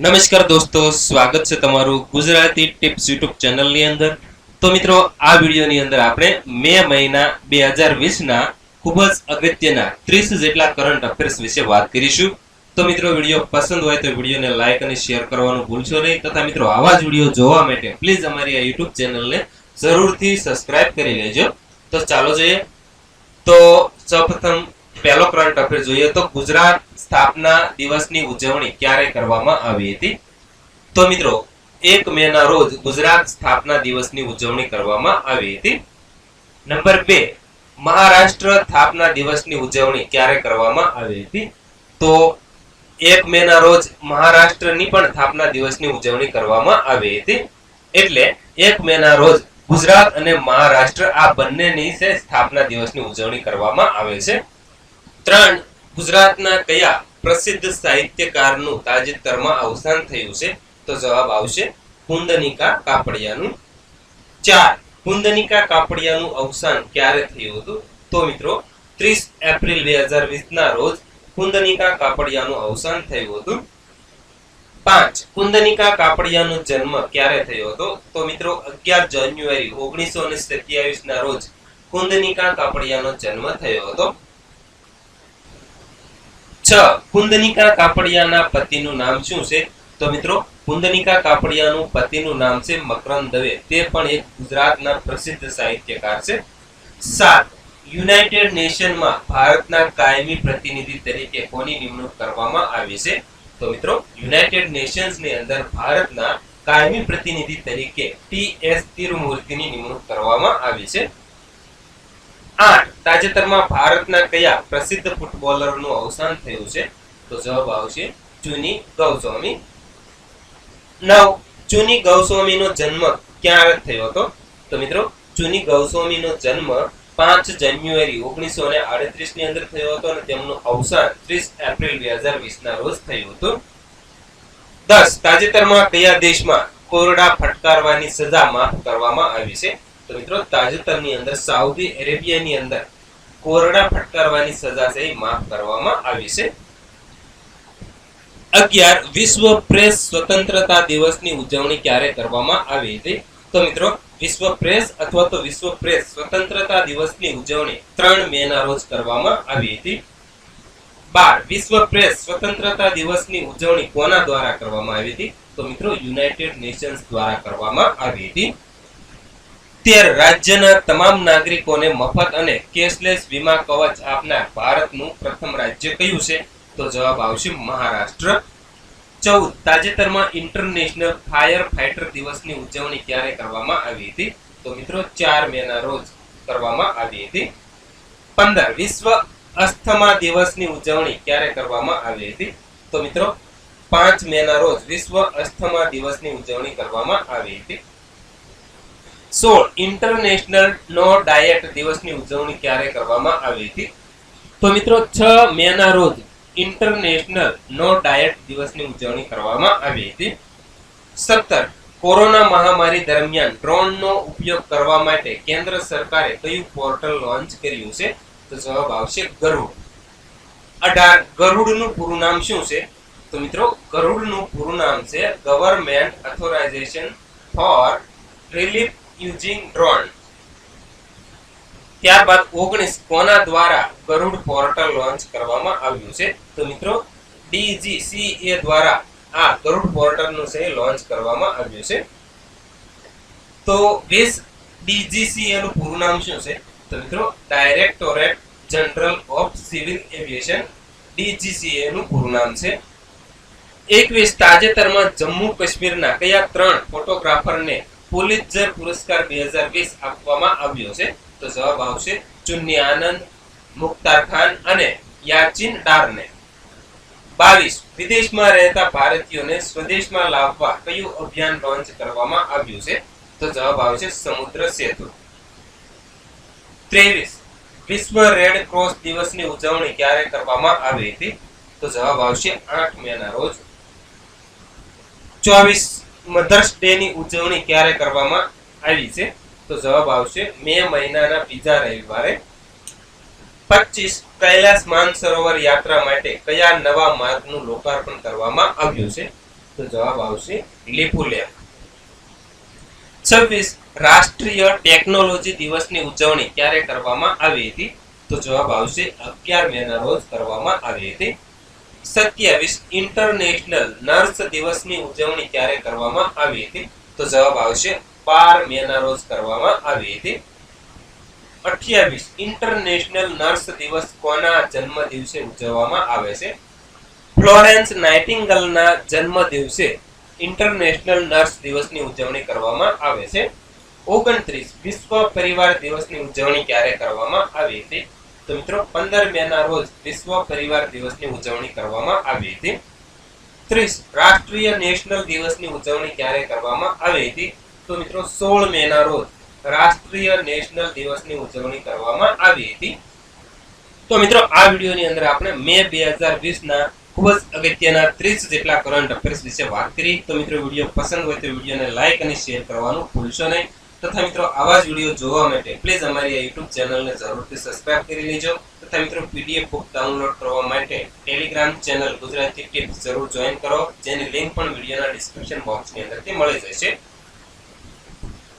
નમસ્કાર દોસ્તો, સ્વાગત છે તમારું ગુજરાતી ટિપ્સ યુટ્યુબ ચેનલની અંદર. તો મિત્રો, આ વિડીયોની અંદર આપણે મે મહિના બે હજાર વીસના ખૂબ જ અગત્યના ત્રીસ જેટલા કરંટ અફેર્સ વિશે વાત કરીશું. તો મિત્રો, વીડિયો પસંદ હોય તો વિડીયોને લાઇક અને શેર કરવાનું ભૂલશો નહીં. તથા મિત્રો, આવા જ વીડિયો જોવા માટે પ્લીઝ અમારી આ યુટ્યુબ ચેનલને જરૂરથી સબસ્ક્રાઇબ કરી લેજો. તો ચાલો જોઈએ. તો સૌપ્રથમ પહેલો કરંટ અફેર જોઈએ તો ગુજરાત સ્થાપના દિવસની ઉજવણી ક્યારે કરવામાં આવી હતી? તો મિત્રો, એક મે ના રોજ ગુજરાત સ્થાપના દિવસની ઉજવણી કરવામાં આવી હતી. નંબર બે, મહારાષ્ટ્ર સ્થાપના દિવસની ઉજવણી ક્યારે કરવામાં આવી હતી? તો એક મે ના રોજ મહારાષ્ટ્રની પણ સ્થાપના દિવસની ઉજવણી કરવામાં આવી હતી. એટલે એક મે ના રોજ ગુજરાત અને મહારાષ્ટ્ર આ બંનેની સ્થાપના દિવસની ઉજવણી કરવામાં આવે છે. ત્રણ, ગુજરાતના કયા પ્રસિદ્ધ સાહિત્યકારનું તાજેતરમાં અવસાન થયું છે? તો જવાબ આવશે કુંદનિકા કાપડિયાનું. ચાર કુંદનિકા કાપડિયાનું અવસાન ક્યારે થયું હતું? તો મિત્રો, ત્રીસ એપ્રિલ બે હજાર વીસના રોજ કુંદનિકા કાપડિયાનું અવસાન થયું હતું. પાંચ કુંદનિકા કાપડિયાનો જન્મ ક્યારે થયો હતો? તો મિત્રો, અગિયાર જાન્યુઆરી ઓગણીસો ને સત્યાવીસ ના રોજ કુંદનિકા કાપડિયાનો જન્મ થયો હતો. છ કુંદનિકા કાપડિયાના પતિનું નામ શું છે? તો મિત્રો કુંદનિકા કાપડિયાનું પતિનું નામ છે મકરંદ દવે. તે પણ એક ગુજરાતના પ્રસિદ્ધ સાહિત્યકાર છે. સાત, યુનાઇટેડ નેશનમાં ભારતના કાયમી પ્રતિનિધિ તરીકે કોની નિમણૂક કરવામાં આવી છે? તો મિત્રો, યુનાઇટેડ નેશન્સની અંદર ભારતના કાયમી પ્રતિનિધિ તરીકે ટી એસ તિરુમૂર્તિની નિમણૂક કરવામાં આવી છે. આઠ તાજેતરમાં ભારતના કયા પ્રસિદ્ધ ફૂટબોલરનું અવસાન થયું છે? તો જવાબ આવશે ચુની ગૌસ્વામી. નવ ચુની ગૌસ્વામીનો જન્મ ક્યાં થયો હતો? તો મિત્રો ચુની ગૌસ્વામીનો જન્મ પાંચ જાન્યુઆરી ઓગણીસો ને આડત્રીસની અંદર થયો હતો અને તેમનું અવસાન ત્રીસ એપ્રિલ બે હજાર વીસ ના રોજ થયું હતું. દસ, તાજેતરમાં કયા દેશમાં કોરડા ફટકારવાની સજા માફ કરવામાં આવી છે? તો મિત્રો, તાજેતરની અંદર, સાઉદી અરેબિયાની અંદર કોરડા ફટકારવાની સજા છે માફ કરવામાં આવી છે. અગિયાર, વિશ્વ પ્રેસ સ્વતંત્રતા દિવસની ઉજવણી ક્યારે કરવામાં આવી હતી? તો મિત્રો, વિશ્વ પ્રેસ અથવા તો વિશ્વ પ્રેસ સ્વતંત્રતા દિવસની ઉજવણી ત્રણ મે ના રોજ કરવામાં આવી હતી. બાર, વિશ્વ પ્રેસ સ્વતંત્રતા દિવસની ઉજવણી કોના દ્વારા કરવામાં આવી હતી? તો મિત્રો, યુનાઇટેડ નેશન્સ દ્વારા કરવામાં આવી હતી. તેર રાજ્યના તમામ નાગરિકોને મફત અને કેશલેસ વીમા કવચ આપનાર ભારતનું પ્રથમ રાજ્ય કયું છે? તો જવાબ આવશે મહારાષ્ટ્ર. ચૌદ, તાજેતરમાં ઇન્ટરનેશનલ ફાયર ફાઇટર દિવસની ઉજવણી ક્યારે કરવામાં આવી હતી? તો મિત્રો, ચાર મે રોજ કરવામાં આવી હતી. પંદર, વિશ્વ અસ્થમા દિવસની ઉજવણી ક્યારે કરવામાં આવી હતી? તો મિત્રો, પાંચ મેના રોજ વિશ્વ અસ્થમા દિવસની ઉજવણી કરવામાં આવી હતી. સોળ ઇન્ટરનેશનલ નો ડાયટ દિવસની ઉજવણી ક્યારે કરવામાં આવી હતી? તો મિત્રો, છ મે ના રોજ ઇન્ટરનેશનલ નો ડાયટ દિવસની ઉજવણી કરવામાં આવી હતી. સત્તર, કોરોના મહામારી દરમિયાન ડ્રોનનો ઉપયોગ કરવા માટે કેન્દ્ર સરકારે કયું પોર્ટલ લોન્ચ કર્યું છે? તો જવાબ આવશે ગરુડ. અઢાર, ગરુડનું પૂરું નામ શું છે? તો મિત્રો, ગરુડનું પૂરું નામ છે government authorization for relief using drone. ત્યારબાદ ઓગણીસ કોના દ્વારા ગરુડ પોર્ટલ લોન્ચ કરવામાં આવ્યું છે? તો મિત્રો, ડીજીસીએ દ્વારા આ ગરુડ પોર્ટલનું છે લોન્ચ કરવામાં આવ્યું છે. તો વીસ ડીજીસીએ નું પૂરું નામ શું છે? તો મિત્રો, directorate general of civil aviation DGCA નું પૂરું નામ છે. એકવીસ તાજેતરમાં જમ્મુ કાશ્મીરના કયા ત્રણ ફોટોગ્રાફરને પુલિત્ઝર પુરસ્કાર બે હજાર વીસ આપવામાં આવ્યો છે. તો જવાબ આવશે ચુન્ની આનંદ મુખ્તાર ખાન અને યાચિન ડારને. બાવીસ, વિદેશમાં રહેતા ભારતીયોને સ્વદેશમાં લાવવા કયું અભિયાન લોન્ચ કરવામાં આવ્યું છે? તો જવાબ આવશે સમુદ્ર સેતુ. ત્રેવીસ, વિશ્વ રેડ ક્રોસ દિવસની ઉજવણી ક્યારે કરવામાં આવી હતી? તો જવાબ આવશે આઠ મે ના રોજ. ચોવીસ મધર્સ ડે ની ઉજવણી ક્યારે કરવામાં આવી છે? તો જવાબ આવશે મે મહિનાના બીજા રવિવારે. પચીસ કૈલાસ માનસરોવર યાત્રા માટે કયા નવા માર્ગનું લોકાર્પણ કરવામાં આવ્યું છે? તો જવાબ આવશે લીપુલેખ છવ્વીસ રાષ્ટ્રીય ટેકનોલોજી દિવસની ઉજવણી ક્યારે કરવામાં આવી હતી? તો જવાબ આવશે અગિયાર મે ના રોજ કરવામાં આવી હતી. સત્યાવીસ ઇન્ટરનેશનલ નર્સ દિવસની ઉજવણી ક્યારે કરવામાં આવી હતી? તો જવાબ આવશે, બાર મે ના રોજ કરવામાં આવી હતી. અઠ્યાવીસ ઇન્ટરનેશનલ નર્સ દિવસ કોના જન્મ દિવસે ઉજવવામાં આવે છે? ફ્લોરેન્સ નાઇટિંગલના જન્મ દિવસે ઇન્ટરનેશનલ નર્સ દિવસની ઉજવણી કરવામાં આવે છે. ઓગણત્રીસ વિશ્વ પરિવાર દિવસની ઉજવણી ક્યારે કરવામાં આવી હતી? તો મિત્રો, પંદર મે ના રોજ વિશ્વ પરિવાર દિવસની ઉજવણી કરવામાં આવી હતી. ત્રીસ, રાષ્ટ્રીય નેશનલ દિવસની ઉજવણી ક્યારે કરવામાં આવી હતી? તો મિત્રો, સોળ મે ના રોજ રાષ્ટ્રીય નેશનલ દિવસની ઉજવણી કરવામાં આવી હતી. તો મિત્રો, આ વિડીયોની અંદર આપણે મે બે હજાર વીસના ખૂબ જ અગત્યના ત્રીસ જેટલા કરંટ અફેર્સ વિશે વાત કરી. તો મિત્રો, વીડિયો પસંદ હોય તો વિડીયોને લાઇક અને શેર કરવાનું ભૂલશો નહીં. તથા મિત્રો, આવા જ વીડિયો જોવા માટે પ્લીઝ અમારી આ યુટ્યુબ ચેનલને જરૂરથી સબસ્ક્રાઇબ કરી લેજો. તથા મિત્રો પીડીએફ બુક ડાઉનલોડ કરવા માટે ટેલિગ્રામ ચેનલ ગુજરાતી ટિપ્સ જરૂર જોઈન કરો. જેની લિંક પણ વિડીયોના ડિસ્ક્રિપ્શન બોક્સની અંદરથી મળી જશે.